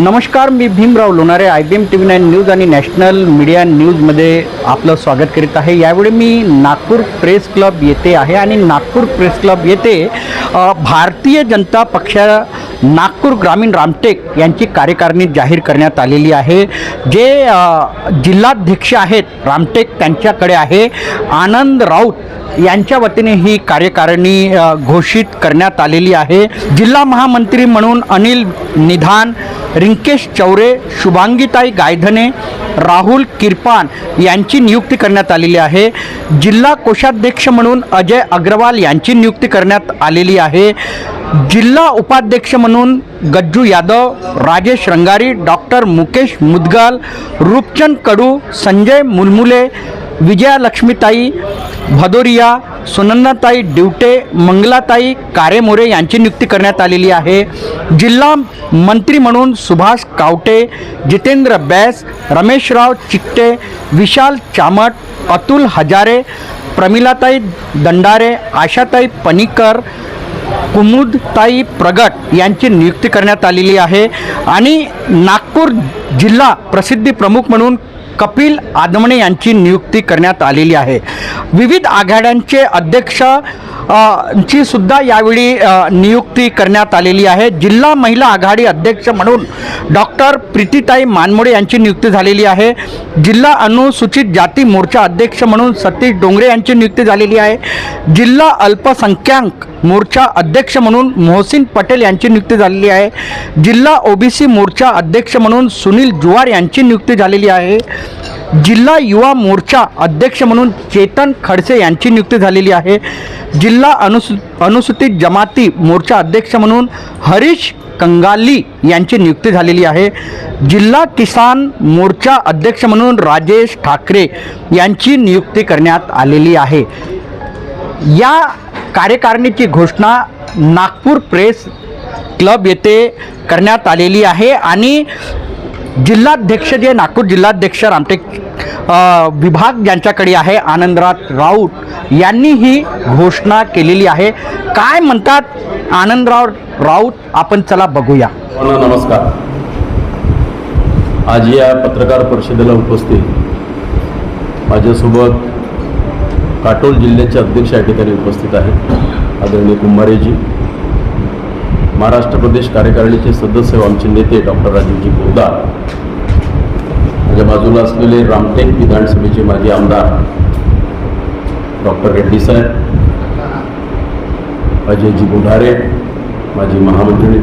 नमस्कार मी Bhimrao Lonare I B M T V nine news and national media न्यूजमध्ये आपलं स्वागत करीत आहे. यावेळी मी नागपूर प्रेस क्लब येथे आहे आणि नागपूर प्रेस क्लब येथे भारतीय जनता पक्षा नागपूर ग्रामीण रामटेक यांची कार्यकारिणी जाहीर करण्यात आलेली आहे. जे जिल्हाध्यक्ष आहेत रामटेक त्यांच्याकडे आहे. आनंद राऊत यांच्या वतीने ही कार्यकारिणी घोषित करण्यात आलेली आहे. जिल्हा महामंत्री म्हणून अनिल निधान रिंकेश चौरे शुभांगीताई गायधने राहुल किरपान यांची नियुक्ती करण्यात आलेली आहे. जिल्हा कोषाध्यक्ष म्हणून अजय अग्रवाल यांची नियुक्ती करण्यात आलेली आहे. जिल्हा उपाध्यक्ष म्हणून गज्जू यादव राजेश रंगारी डॉक्टर मुकेश मुदगाल रूपचंद कडू संजय मुलमुले विजयालक्ष्मीताई भदोरिया सुनंदाताई डिवटे मंगलाताई कारेमोरे यांची नियुक्ती करण्यात आलेली आहे. जिल्हा मंत्री म्हणून सुभाष कावटे जितेंद्र बैस रमेशराव चिकटे विशाल चामट अतुल हजारे प्रमिलाताई दंडारे आशाताई पनिकर कुमुदताई प्रगट यांची नियुक्ती करण्यात आलेली आहे. आणि नागपूर जिल्हा प्रसिद्धी प्रमुख म्हणून कपिल आदमणे यांची नियुक्ती करण्यात आलेली आहे. विविध आघाड्यांचे अध्यक्ष ची सुद्धा यावेळी नियुक्ती करण्यात आलेली आहे. जिल्हा महिला आघाडी अध्यक्ष म्हणून डॉक्टर प्रीतीताई मानमोडे यांची नियुक्ती झालेली आहे. जिल्हा अनुसूचित जाती मोर्चा अध्यक्ष म्हणून सतीश डोंगरे यांची नियुक्ती झालेली आहे. जिल्हा अल्पसंख्याक मोर्चा अध्यक्ष म्हणून मोहसिन पटेल यांची नियुक्ती झालेली आहे. जिल्हा ओबीसी मोर्चा अध्यक्ष म्हणून सुनील जुवार यांची नियुक्ती झालेली आहे. जिल्हा युवा मोर्चा अध्यक्ष म्हणून चेतन खडसे यांची नियुक्ती झालेली आहे. जिल्हा अनुसू अनुसूचित जमाती मोर्चा अध्यक्ष म्हणून हरीश कंगाली यांची नियुक्ती झालेली आहे. जिल्हा किसान मोर्चा अध्यक्ष म्हणून राजेश ठाकरे यांची नियुक्ती करण्यात आलेली आहे. या कार्यकारिणीची घोषणा नागपूर प्रेस क्लब येथे करण्यात आलेली आहे आणि जिल्हाध्यक्ष जे नागपूर जिल्हाध्यक्ष रामटेक विभाग ज्यांच्याकडे आहे आनंदराज राऊत यांनी ही घोषणा केलेली आहे. काय म्हणतात आनंदराव राऊत? आपण चला बघूया. हो, नमस्कार. आज या पत्रकार परिषदेला उपस्थित माझ्यासोबत काटोल जिल्ह्याचे अध्यक्ष या ठिकाणी उपस्थित आहेत. आदरणीय कुंभारेजी महाराष्ट्र प्रदेश कार्यकारिणीचे सदस्य आमचे नेते डॉक्टर राजीवजी पोदार माझ्या बाजूला असलेले रामटेक विधानसभेचे माजी आमदार डॉक्टर रेड्डी साहेब अजयजी बुढारे माजी महामंत्री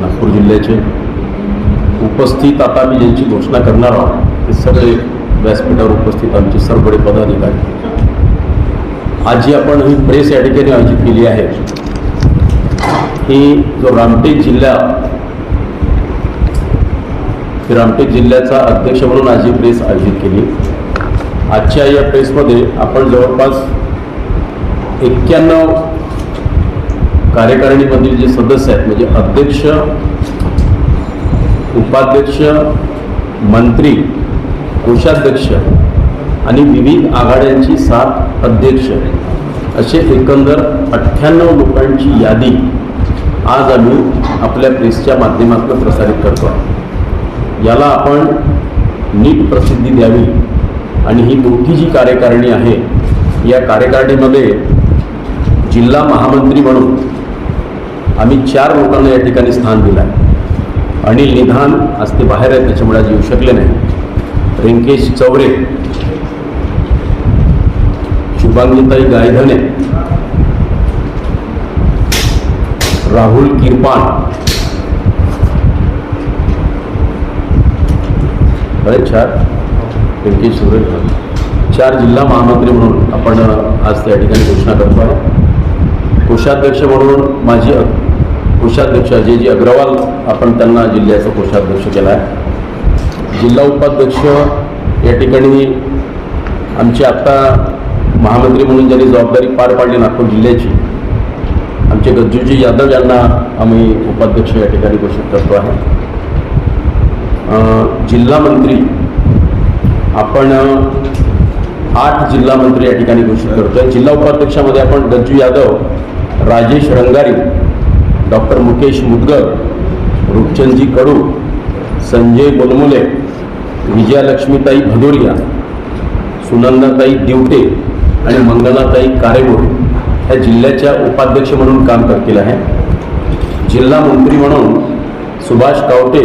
नागपूर जिल्ह्याचे उपस्थित आता मी ज्यांची घोषणा करणार आहोत ते सगळे व्यासपीठावर उपस्थित आमचे सर्वकडे पदाधिकारी. आज जी आपण ही प्रेस या ठिकाणी आयोजित केली आहे. ही जो रामटेक जिल्हा रामटेक जिल्ह्याचा अध्यक्ष म्हणून आज ही प्रेस आयोजित केली. आजच्या या प्रेसमध्ये आपण जवळपास एक्क्याण्णव कार्यकारिणीमधील जे सदस्य आहेत म्हणजे अध्यक्ष उपाध्यक्ष मंत्री कोषाध्यक्ष आणि विविध आघाड्यांची सात अध्यक्ष असे एकंदर अठ्ठ्याण्णव लोकांची यादी आज आम्ही आपल्या प्रेसच्या माध्यमातून प्रसारित करतो आहे याला आपण नीट प्रसिद्धी द्यावी आणि ही मोठी जी कार्यकारिणी आहे या कार्यकारिणीमध्ये जिल्हा महामंत्री म्हणून आम्ही चार लोकांना या ठिकाणी स्थान दिलं आहे. अनिल निधान आज ते बाहेर आहेत त्याच्यामुळे आज येऊ शकले नाही. रिंकेश चौरे शुभांगीताई गायधने राहुल किरपान अरे चार. रिंकेश सुरेश चार जिल्हा महामंत्री म्हणून आपण आज त्या ठिकाणी घोषणा करतो आहे. कोषाध्यक्ष म्हणून माझी कोषाध्यक्ष अजयजी अग्रवाल आपण त्यांना जिल्ह्याचा कोषाध्यक्ष केला आहे. जिल्हा उपाध्यक्ष या ठिकाणी आमची आत्ता महामंत्री म्हणून ज्यांनी जबाबदारी पार पाडली नागपूर जिल्ह्याची आमचे गज्जूजी यादव यांना आम्ही उपाध्यक्ष या ठिकाणी घोषित करतो आहे. जिल्हा मंत्री आपण आठ जिल्हा मंत्री या ठिकाणी घोषित करतोय. जिल्हा उपाध्यक्षामध्ये आपण गज्जू यादव राजेश रंगारी डॉक्टर मुकेश मुदगर रूपचंदजी कडू संजय बोलमुले विजयालक्ष्मीताई भदोरिया सुनंदाताई दिवटे आणि मंगलाताई कारेगोड ह्या जिल्ह्याच्या उपाध्यक्ष म्हणून काम करतील आहे. जिल्हा मंत्री म्हणून सुभाष कावटे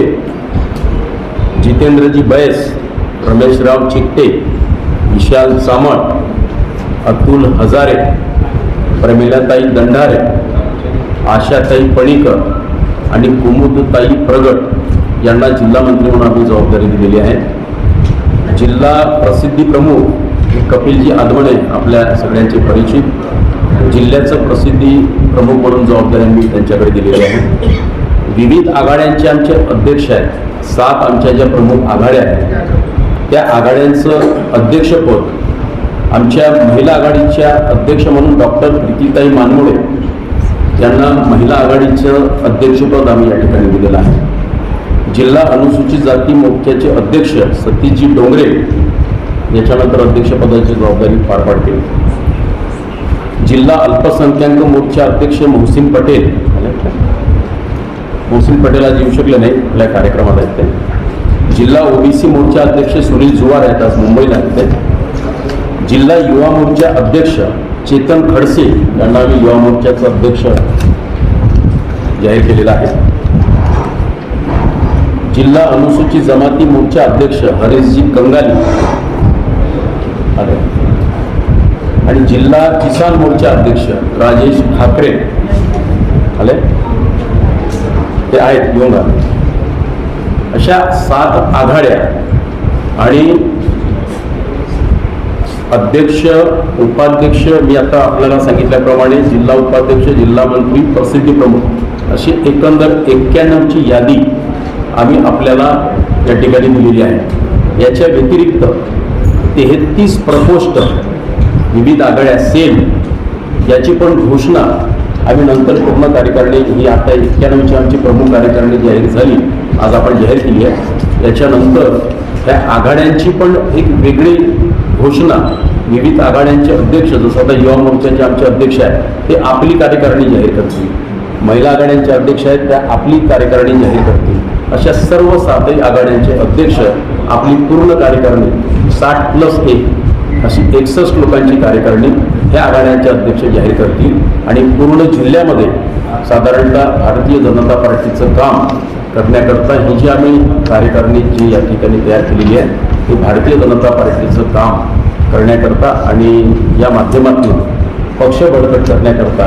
जितेंद्रजी बैस रमेशराव चिकटे विशाल सामट अतुल हजारे प्रमिलाताई दंडारे आशाताई पणीकर आणि कुमुदताई प्रगट यांना जिल्हा मंत्री म्हणून आम्ही जबाबदारी दिलेली आहे. जिल्हा प्रसिद्धी प्रमुख हे कपिलजी आदवणे आपल्या सगळ्यांचे परिचित. जिल्ह्याचं प्रसिद्धी प्रमुख म्हणून जबाबदारी आम्ही त्यांच्याकडे दिलेली आहे. विविध आघाड्यांचे आमचे अध्यक्ष आहेत. सात आमच्या ज्या प्रमुख आघाड्या आहेत त्या आघाड्यांचं अध्यक्षपद आमच्या महिला आघाडीच्या अध्यक्ष म्हणून डॉक्टर प्रीतीताई मानमोडे यांना महिला आघाडीचं अध्यक्षपद आम्ही या ठिकाणी दिलेलं आहे. जिल्हा अनुसूचित जाती मोर्चाचे अध्यक्ष सतीशजी डोंगरे याच्यानंतर अध्यक्षपदाची जबाबदारी पार पाडतील. जिल्हा अल्पसंख्याक मोर्चा अध्यक्ष मोहसिन पटेल. मोहसिन पटेल आज येऊ शकले नाही. आपल्या कार्यक्रमात आहेत ते. जिल्हा ओबीसी मोर्चा अध्यक्ष सुनील जुवार आहेत आज मुंबईला आहेत ते. जिल्हा युवा मोर्चा अध्यक्ष चेतन खडसे यांना आम्ही युवा मोर्चाचा अध्यक्ष जाहीर केलेला आहे. जिल्हा अनुसूचित जमाती मोर्चा अध्यक्ष हरीशजी कंगाली. अरे. आणि जिल्हा किसान मोर्चा अध्यक्ष राजेश ठाकरे. आले? ते आहेत येऊन अशा सात आघाड्या आणि अध्यक्ष उपाध्यक्ष मी आता आपल्याला सांगितल्याप्रमाणे जिल्हा उपाध्यक्ष जिल्हा मंत्री प्रसिद्धी प्रमुख अशी एकंदर एक्क्याण्णवची यादी आम्ही आपल्याला या ठिकाणी दिलेली आहे. याच्या व्यतिरिक्त तेहतीस प्रकोष्ठ विविध आघाड्या सेल याची पण घोषणा आम्ही नंतर पूर्ण कार्यकारिणी ही आता एक्क्याण्णवची आमची प्रमुख कार्यकारिणी जाहीर झाली आज आपण जाहीर केली आहे. याच्यानंतर त्या आघाड्यांची पण एक वेगळी घोषणा विविध आघाड्यांचे अध्यक्ष जसं आता युवा मोर्चाचे आमचे अध्यक्ष आहेत ते आपली कार्यकारिणी जाहीर करतील. महिला आघाड्यांचे अध्यक्ष आहेत त्या आपली कार्यकारिणी जाहीर करतील. अशा सर्व सातही आघाड्यांचे अध्यक्ष आपली पूर्ण कार्यकारिणी साठ प्लस एक अशी एकसष्ट लोकांची कार्यकारिणी हे आघाड्यांचे अध्यक्ष जाहीर करतील. आणि पूर्ण जिल्ह्यामध्ये साधारणतः भारतीय जनता पार्टीचं काम करण्याकरता ही जी आम्ही कार्यकारिणी जी या ठिकाणी तयार केलेली आहे ती भारतीय जनता पार्टीचं काम करण्याकरता आणि या माध्यमातून पक्ष बळकट करण्याकरता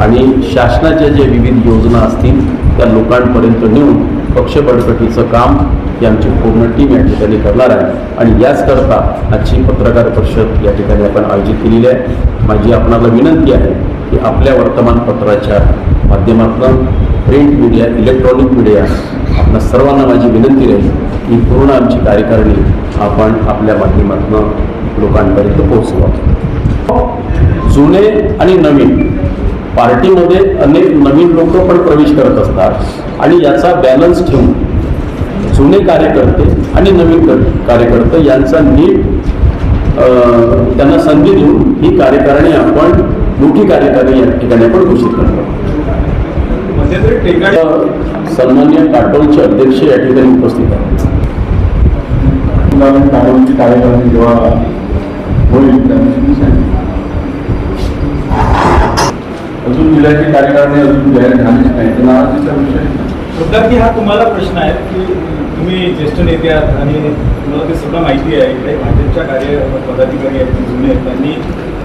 आणि शासनाच्या ज्या विविध योजना असतील त्या लोकांपर्यंत नेऊन पक्ष बळकटीचं काम ही आमची पूर्ण टीम या ठिकाणी करणार आहे. आणि याचकरता आजची पत्रकार परिषद या ठिकाणी आपण आयोजित केलेली आहे. माझी आपणाला विनंती आहे की आपल्या वर्तमानपत्राच्या माध्यमातून प्रिंट मीडिया इलेक्ट्रॉनिक मीडिया आपल्या सर्वांना माझी विनंती राहील की पूर्ण आमची कार्यकारिणी आपण आपल्या माध्यमातून लोकांपर्यंत पोहोचवा. जुने आणि नवीन पार्टीमध्ये अनेक नवीन लोक पण प्रवेश करत असतात. आणि याचा बॅलन्स ठेवून जुने कार्यकर्ते आणि नवीन कर- कार्यकर्ते यांचा नीट त्यांना संधी देऊन ही कार्यकारिणी आपण मोठी कार्यकारिणी या ठिकाणी आपण घोषित करतो. टेकाडे सन्मान्य काटोलचे अध्यक्ष या ठिकाणी उपस्थित आहेत. नवीन काढूनची कार्यक्रम जेव्हा. अजून जिल्ह्याची कार्यकारिणी अजून जाहीर झालीच नाही तर नाराजीचा विषय की हा तुम्हाला प्रश्न आहे की तुम्ही ज्येष्ठ नेते आहात आणि तुम्हाला ते सगळं माहिती आहे. इकडे भाजपच्या कार्य पदाधिकारी आहेत जुने आहेत. त्यांनी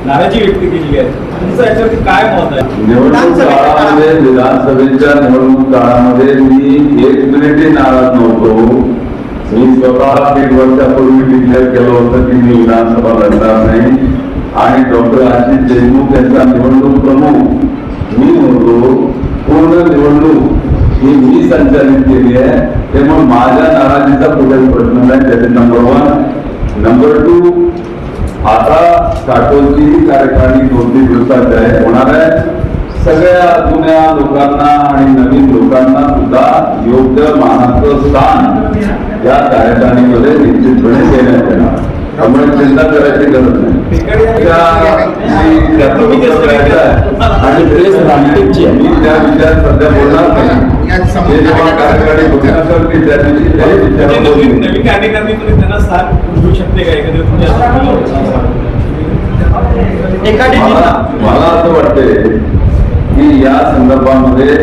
नाराजी व्यक्त केलेली आहे. तुमचं याच्यावरती काय मत आहे? निवडणूक काळामध्ये विधानसभेच्या निवडणूक काळामध्ये मी एक मिनिटही नाराज नव्हतो. मी स्वतः एक वर्षापूर्वी डिक्लेअर केलं होतं की मी विधानसभा लढणार नाही. आणि डॉक्टर आशिष देशमुख यांचा निवडणूक प्रमुख मी होतो पूर्ण निवडणूक ही मी संचालित केली आहे. त्यामुळे माझ्या नाराजीचा कुठेच प्रश्न नाही त्याचे नंबर वन नंबर टू आता काटोलची कार्यकारिणी दोन तीन दिवसात आहे होणार आहे. सगळ्या जुन्या लोकांना आणि नवीन लोकांना सुद्धा योग्य मानाचं स्थान या कार्यकारिणीमध्ये निश्चितपणे देण्यात येणार. त्यामुळे चिंता करायची गरज नाही. आणि प्रेस मी त्या विषयात सध्या बोलणार नाही. नवीन त्यांना मिळू शकते का एखादी मला असं वाटतंय की या संदर्भामध्ये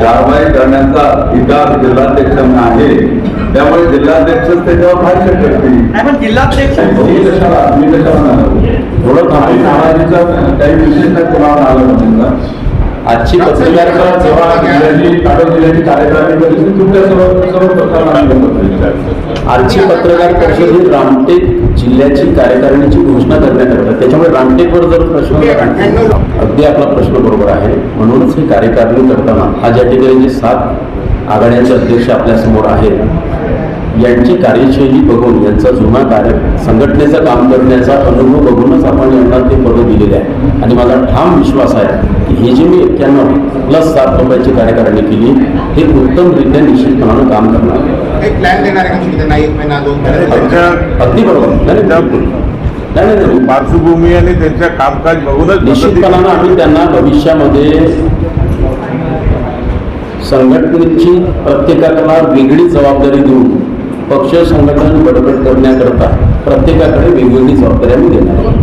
कारवाई करण्याचा अधिकार जिल्हाध्यक्षांना आहे. त्यामुळे जिल्हाध्यक्ष त्याच्यावर भाष्य करतील जिल्हाध्यक्ष मी कशाला मी कशाला थोडं काही सामाजिकचा विशेष आलं म्हणजे आजची पत्रकार जेव्हा कागद जिल्ह्याची कार्यकारिणी तुमच्या सर्व सर्व आजची पत्रकार परिषद ही रामटेक जिल्ह्याची कार्यकारिणीची घोषणा करण्याकरता त्याच्यामुळे रामटेकवर जर प्रश्न अगदी आपला प्रश्न बरोबर आहे. म्हणूनच ही कार्यकारिणी करताना आज या ठिकाणी जे सात आघाड्यांचे अध्यक्ष आपल्यासमोर आहेत यांची कार्यशैली बघून यांचा जुना कार्य संघटनेचं काम करण्याचा अनुभव बघूनच आपण यांना ते पदं दिलेले आहे आणि माझा ठाम विश्वास आहे हे जे मी एक्क्याण्णव प्लस सात लोकांची कार्यकारिणी केली हे उत्तमरित्या निश्चितपणानं काम करणार आहे. एक प्लॅन देणार आहे का तुम्ही त्यांना एक महिना दोन महिना त्यांच्या अगदी बरोबर नाही, नाही. पार्श्वभूमी आणि त्यांच्या कामकाज बघूनच निश्चितपणानं आम्ही त्यांना भविष्यामध्ये संघटनेची प्रत्येकाला वेगळी जबाबदारी देऊन पक्ष संघटन बडबड करण्याकरता प्रत्येकाकडे वेगवेगळी जबाबदारी आम्ही देणार आहोत.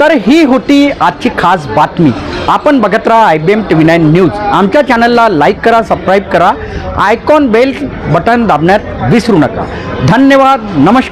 तर ही होती आजची खास बातमी. आपण बघत राहा I B M T V nine news आमच्या चॅनलला लाईक करा सबस्क्राईब करा. आयकॉन बेल बटन दाबण्यात विसरू नका. धन्यवाद. नमस्कार.